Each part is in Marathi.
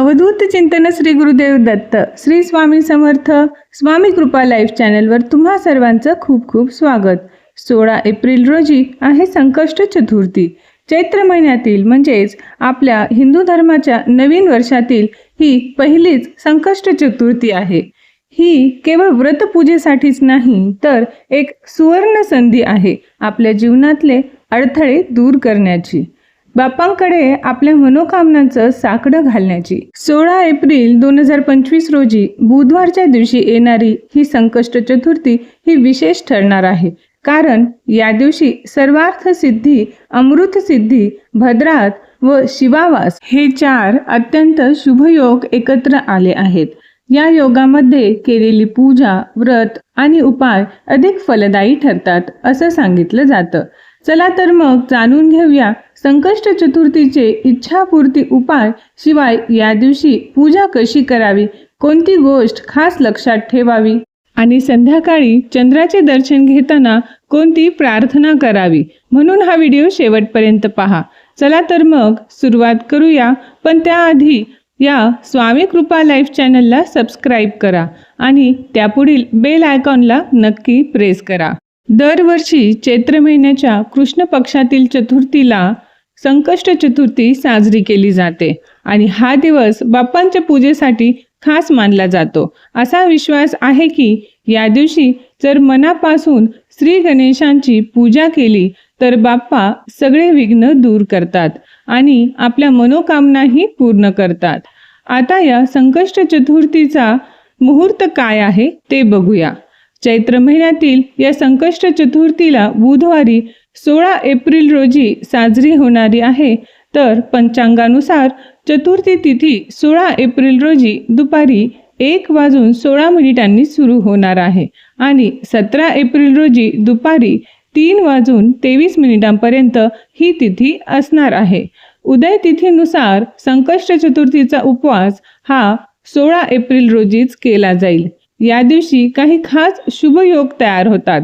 अवधूत चिंतन श्री गुरुदेव दत्त श्री स्वामी समर्थ स्वामी कृपा लाईव्ह चॅनलवर तुम्हा सर्वांचं खूप खूप स्वागत. सोळा एप्रिल रोजी आहे संकष्ट चतुर्थी. चैत्र महिन्यातील म्हणजेच आपल्या हिंदू धर्माच्या नवीन वर्षातील ही पहिलीच संकष्ट चतुर्थी आहे. ही केवळ व्रतपूजेसाठीच नाही तर एक सुवर्ण संधी आहे आपल्या जीवनातले अडथळे दूर करण्याची. बापांकडे आपल्या मनोकामनांचं साकडं घालण्याची. सोळा एप्रिल दोन हजार पंचवीस रोजी बुधवारच्या दिवशी येणारी ही संकष्ट चतुर्थी ही विशेष ठरणार आहे. कारण या दिवशी सर्वार्थ सिद्धी अमृत सिद्धी भद्रात व शिवावास हे चार अत्यंत शुभयोग एकत्र आले आहेत. या योगामध्ये केलेली पूजा व्रत आणि उपाय अधिक फलदायी ठरतात असं सांगितलं जातं. चला तर मग जाणून घेऊया संकष्ट चतुर्थीचे इच्छापूर्ती उपाय शिवाय या दिवशी पूजा कशी करावी? कोणती गोष्ट खास लक्षात ठेवावी? आणि संध्याकाळी चंद्राचे दर्शन घेताना कोणती प्रार्थना करावी? म्हणून हा व्हिडिओ शेवटपर्यंत पहा. चला तर मग सुरुवात करूया पण त्याआधी या स्वामी कृपा लाईव्ह चॅनलला सबस्क्राईब करा आणि त्यापुढील बेल आयकॉनला नक्की प्रेस करा. दरवर्षी चैत्र महिन्याच्या कृष्ण पक्षातील चतुर्थीला संकष्ट चतुर्थी साजरी केली जाते आणि हा दिवस बाप्पांच्या पूजेसाठी खास मानला जातो. असा विश्वास आहे की या दिवशी जर मनापासून श्री गणेशांची पूजा केली तर बाप्पा सगळे विघ्न दूर करतात आणि आपल्या मनोकामनाही पूर्ण करतात. आता या संकष्ट चतुर्थीचा मुहूर्त काय आहे ते बघूया. चैत्र महिन्यातील या संकष्ट चतुर्थीला बुधवारी सोळा एप्रिल रोजी साजरी होणारी आहे. तर पंचांगानुसार चतुर्थी तिथी सोळा एप्रिल रोजी दुपारी एक वाजून सोळा मिनिटांनी सुरू होणार आहे. आणि सतरा एप्रिल रोजी दुपारी तीन वाजून तेवीस मिनिटांपर्यंत ही तिथी असणार आहे. उदय तिथीनुसार संकष्ट चतुर्थीचा उपवास हा सोळा एप्रिल रोजीच केला जाईल. या दिवशी काही खास शुभयोग तयार होतात.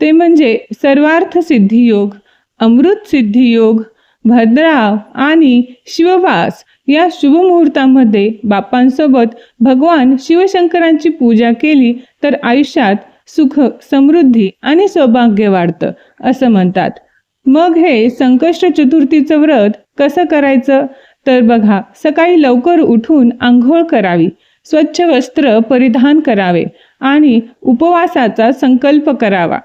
ते म्हणजे सर्वार्थ सिद्धी योग अमृत सिद्धी योग भद्राव आणि शिववास या शुभमुहूर्तामध्ये बापांसोबत भगवान शिवशंकरांची पूजा केली तर आयुष्यात सुख समृद्धी आणि सौभाग्य वाढतं असं म्हणतात. मग हे संकष्ट चतुर्थीचं व्रत कसं करायचं? तर बघा सकाळी लवकर उठून आंघोळ करावी स्वच्छ वस्त्र परिधान करावे आणि उपवासाचा संकल्प करावा.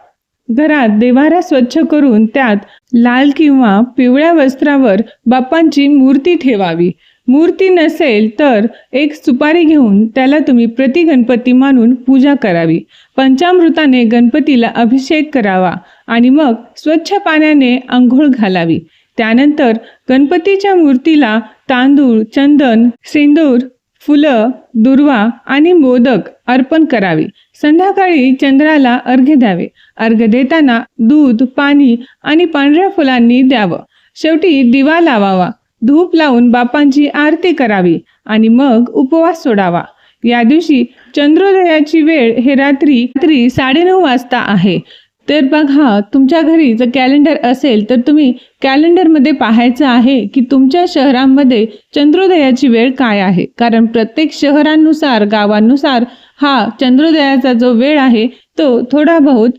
घरात देवारा स्वच्छ करून त्यात लाल किंवा पिवळ्या वस्त्रावर बाप्पांची मूर्ती ठेवावी. मूर्ती नसेल तर एक सुपारी घेऊन त्याला तुम्ही प्रतिगणपती मानून पूजा करावी. पंचामृताने गणपतीला अभिषेक करावा आणि मग स्वच्छ पाण्याने आंघोळ घालावी. त्यानंतर गणपतीच्या मूर्तीला तांदूळ चंदन सिंदूर फुलं दुर्वा आणि मोदक अर्पण करावी. संध्याकाळी चंद्राला अर्घ्य द्यावे. अर्घ्य देताना दूध पाणी आणि पांढऱ्या फुलांनी द्यावं. शेवटी दिवा लावावा. धूप लावून बापांची आरती करावी आणि मग उपवास सोडावा. या दिवशी चंद्रोदयाची वेळ हे रात्री रात्री साडेनऊ वाजता आहे. तर बघा तुमच्या घरी जर कॅलेंडर असेल तर तुम्ही कॅलेंडरमध्ये पाहायचं आहे की तुमच्या शहरांमध्ये चंद्रोदयाची वेळ काय आहे? कारण प्रत्येक शहरांनुसार गावांनुसार हा चंद्रोदयाचा जो वेळ आहे तो थोडा बहुत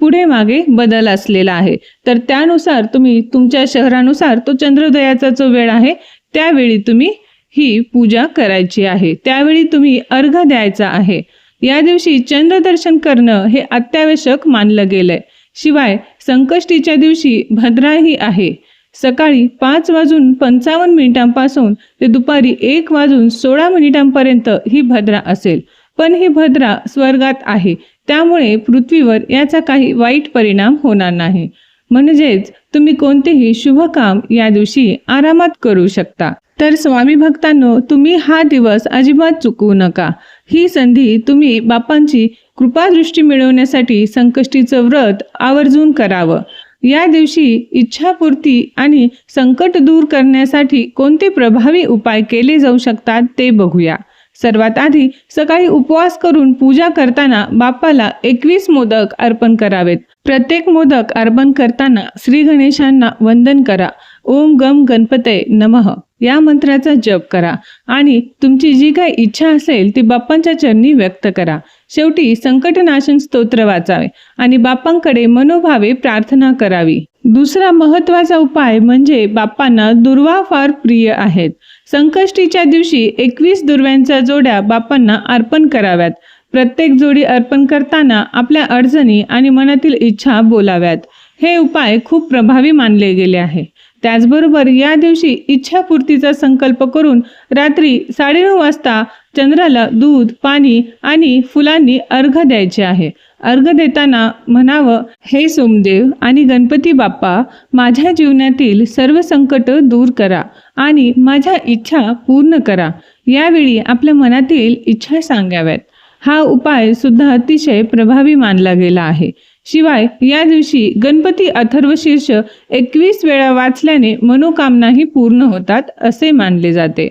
पुढे मागे बदल असलेला आहे. तर त्यानुसार तुम्ही तुमच्या शहरानुसार तो चंद्रोदयाचा जो वेळ आहे त्यावेळी तुम्ही ही पूजा करायची आहे. त्यावेळी तुम्ही अर्घ द्यायचा आहे. या दिवशी चंद्रदर्शन करणं हे अत्यावश्यक मानलं गेलंय. शिवाय संकष्टीच्या दिवशी भद्राही आहे. सकाळी पाच वाजून पंचावन्न मिनिटांपासून ते दुपारी एक वाजून सोळा मिनिटांपर्यंत ही भद्रा असेल. पण ही भद्रा स्वर्गात आहे. त्यामुळे पृथ्वीवर याचा काही वाईट परिणाम होणार नाही. म्हणजेच तुम्ही कोणतेही शुभ काम या दिवशी आरामात करू शकता. तर स्वामी भक्तांनो तुम्ही हा दिवस अजिबात चुकवू नका. ही संधी तुम्ही बापांची कृपादृष्टी मिळवण्यासाठी संकष्टीचं व्रत आवर्जून करावं. या दिवशी इच्छापूर्ती आणि संकट दूर करण्यासाठी कोणते प्रभावी उपाय केले जाऊ शकतात ते बघूया. सर्वात आधी सकाळी उपवास करून पूजा करताना बापाला एकवीस मोदक अर्पण करावेत. प्रत्येक मोदक अर्पण करताना श्री गणेशांना वंदन करा. ओम गम गणपते नमः. या मंत्राचा जप करा आणि तुमची जी काही इच्छा असेल ती बाप्पांच्या चरणी व्यक्त करा. शेवटी संकटनाशन स्तोत्र वाचावे आणि बाप्पांकडे मनोभावे प्रार्थना करावी. दुसरा महत्त्वाचा उपाय म्हणजे बाप्पांना दुर्वा फार प्रिय आहेत. संकष्टीच्या दिवशी एकवीस दुर्व्यांच्या जोड्या बाप्पांना अर्पण कराव्यात. प्रत्येक जोडी अर्पण करताना आपल्या अडचणी आणि मनातील इच्छा बोलाव्यात. हे उपाय खूप प्रभावी मानले गेले आहे त्याचबरोबर या दिवशी इच्छापूर्तीचा संकल्प करून रात्री साडेनऊ वाजता चंद्राला दूध पाणी आणि फुलांनी अर्घ द्यायचे आहे. अर्घ देताना म्हणावं हे सोमदेव आणि गणपती बाप्पा माझ्या जीवनातील सर्व संकट दूर करा आणि माझ्या इच्छा पूर्ण करा. यावेळी आपल्या मनातील इच्छा सांगाव्यात. हा उपाय सुद्धा अतिशय प्रभावी मानला गेला आहे. शिवाय या दिवशी गणपती अथर्वशीर्ष एकवीस वेळा वाचल्याने मनोकामनाही पूर्ण होतात असे मानले जाते.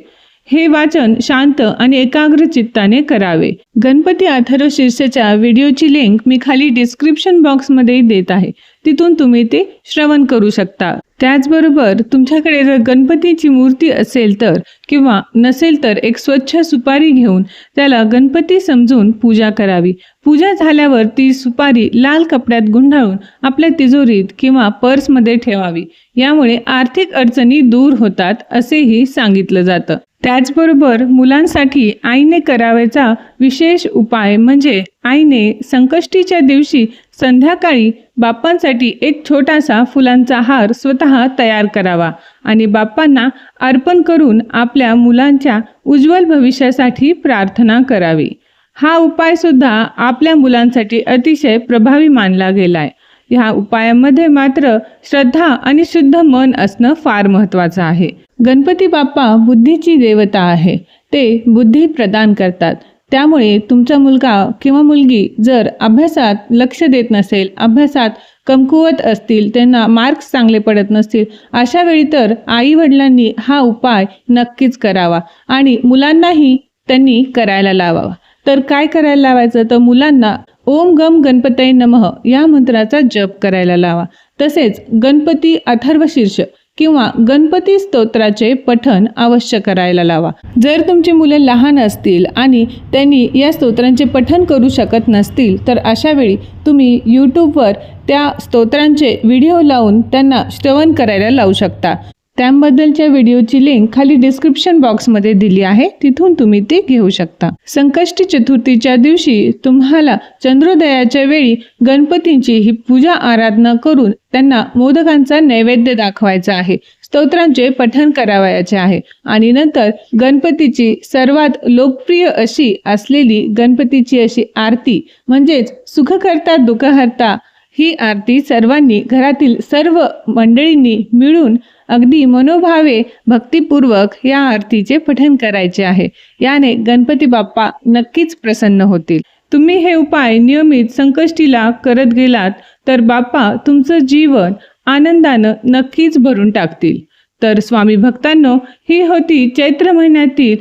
हे वाचन शांत आणि एकाग्र चित्ताने करावे. गणपती अथर्व शीर्षच्या व्हिडिओची लिंक मी खाली डिस्क्रिप्शन बॉक्समध्ये देत आहे. तिथून तुम्ही ते श्रवण करू शकता. त्याचबरोबर तुमच्याकडे जर गणपतीची मूर्ती असेल तर किंवा नसेल तर एक स्वच्छ सुपारी घेऊन त्याला गणपती समजून पूजा करावी. पूजा झाल्यावर ती सुपारी लाल कपड्यात गुंडाळून आपल्या तिजोरीत किंवा पर्समध्ये ठेवावी. यामुळे आर्थिक अडचणी दूर होतात असेही सांगितलं जातं. त्याचबरोबर मुलांसाठी आईने करावयाचा विशेष उपाय म्हणजे आईने संकष्टीच्या दिवशी संध्याकाळी बाप्पांसाठी एक छोटासा फुलांचा हार स्वतः तयार करावा आणि बाप्पांना अर्पण करून आपल्या मुलांच्या उज्ज्वल भविष्यासाठी प्रार्थना करावी. हा उपाय सुद्धा आपल्या मुलांसाठी अतिशय प्रभावी मानला गेलाय. ह्या उपायामध्ये मात्र श्रद्धा आणि शुद्ध मन असणं फार महत्वाचं आहे. गणपती बाप्पा बुद्धीची देवता आहे. ते बुद्धी प्रदान करतात. त्यामुळे तुमचा मुलगा किंवा मुलगी जर अभ्यासात लक्ष देत नसेल अभ्यासात कमकुवत असतील त्यांना मार्क्स चांगले पडत नसतील अशा वेळी तर आई वडिलांनी हा उपाय नक्कीच करावा आणि मुलांनाही त्यांनी करायला लावावा. तर काय करायला लावायचं? तर मुलांना ओम गम गणपतय नमः या मंत्राचा जप करायला लावा. तसेच गणपती अथर्वशीर्ष किंवा गणपती स्तोत्राचे पठण अवश्य करायला लावा. जर तुमची मुले लहान असतील आणि त्यांनी या स्तोत्रांचे पठण करू शकत नसतील तर अशावेळी तुम्ही यूट्यूबवर त्या स्तोत्रांचे व्हिडिओ लावून त्यांना श्रवण करायला लावू शकता. त्याबद्दलच्या व्हिडिओची लिंक खाली डिस्क्रिप्शन बॉक्समध्ये दिली आहे तिथून तुम्ही ते घेऊ शकता. संकष्टी चतुर्थीच्या दिवशी तुम्हाला चंद्रोदयाच्या वेळी गणपतींची ही पूजा आराधना करून त्यांना मोदकांचा नैवेद्य दाखवायचा आहे. स्तोत्रांचे पठण करावयाचे आहे. आणि नंतर गणपतीची सर्वात लोकप्रिय अशी असलेली गणपतीची अशी आरती म्हणजेच सुखकर्ता दुःखहर्ता ही आरती सर्वांनी घरातील सर्व मंडळींनी मिळून अगदी मनोभावे भक्तिपूर्वक या आरतीचे पठण करायचे आहे. याने गणपती बाप्पा नक्कीच प्रसन्न होतील. तुम्ही हे उपाय नियमित संकष्टीला करत गेलात तर बाप्पा तुमचं जीवन आनंदानं नक्कीच भरून टाकतील. तर स्वामी भक्तांनो ही होती चैत्र महिन्यातील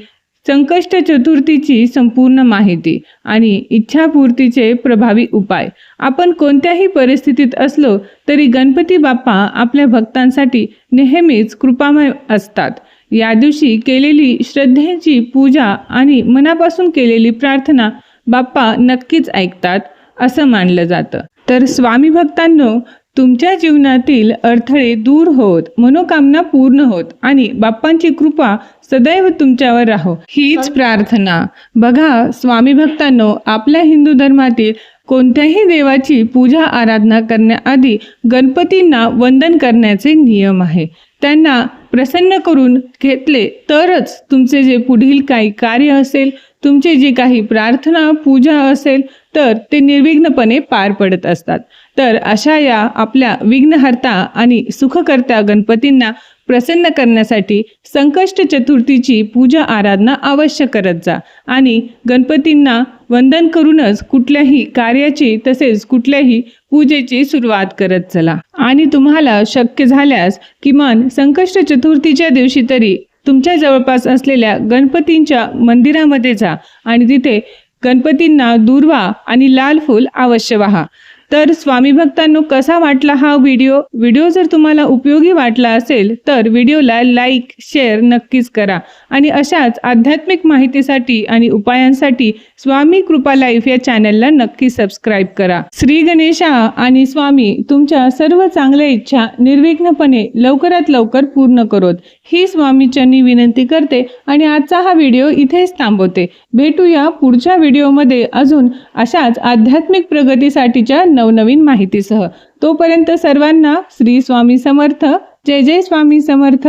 संकष्ट चतुर्थीची संपूर्ण माहिती आणि इच्छापूर्तीचे प्रभावी उपाय. आपण कोणत्याही परिस्थितीत असलो तरी गणपती बाप्पा आपल्या भक्तांसाठी नेहमीच कृपामय असतात. या दिवशी केलेली श्रद्धेची पूजा आणि मनापासून केलेली प्रार्थना बाप्पा नक्कीच ऐकतात असं मानलं जातं. तर स्वामी भक्तांनो तुमच्या जीवनातील अडथळे दूर होत मनोकामना पूर्ण होत आणि बाप्पांची कृपा सदैव तुमच्यावर राहो. हीच प्रार्थना. बघा स्वामी भक्तांनो आपल्या हिंदू धर्मातील कोणत्याही देवाची पूजा आराधना करण्याआधी गणपतींना वंदन करण्याचे नियम आहे. त्यांना प्रसन्न करून घेतले तरच तुमचे जे पुढील काही कार्य असेल तुमची जी काही प्रार्थना पूजा असेल तर ते निर्विघ्नपणे पार पडत असतात. तर अशा या आपल्या विघ्नहर्ता आणि सुखकर्त्या गणपतींना प्रसन्न करण्यासाठी संकष्ट चतुर्थीची पूजा आराधना अवश्य करत जा. आणि गणपतींना वंदन करूनच कुठल्याही कार्याची तसेच कुठल्याही पूजेची सुरुवात करत चला. आणि तुम्हाला शक्य झाल्यास किमान संकष्ट चतुर्थीच्या दिवशी तरी तुमच्या जवळपास असलेल्या गणपतींच्या मंदिरामध्ये जा आणि तिथे गणपतींना दुर्वा आणि लाल फूल अवश्य वाहा. तर स्वामी भक्तांनो कसा वाटला हा व्हिडिओ? व्हिडिओ जर तुम्हाला उपयोगी वाटला असेल तर व्हिडिओला लाईक शेअर नक्कीच करा. आणि अशाच आध्यात्मिक माहितीसाठी आणि उपायांसाठी स्वामी कृपा लाईफ या चॅनलला नक्की सबस्क्राईब करा. श्री गणेशा आणि स्वामी तुमच्या सर्व चांगल्या इच्छा निर्विघ्नपणे लवकरात लवकर पूर्ण करोत. ही स्वामीच्यांनी विनंती करते आणि आजचा हा व्हिडिओ इथेच थांबवते. भेटूया पुढच्या व्हिडिओमध्ये. अजून अशाच आध्यात्मिक प्रगतीसाठीच्या नवनवीन माहितीसह. तोपर्यंत सर्वांना श्री स्वामी समर्थ. जय जय स्वामी समर्थ.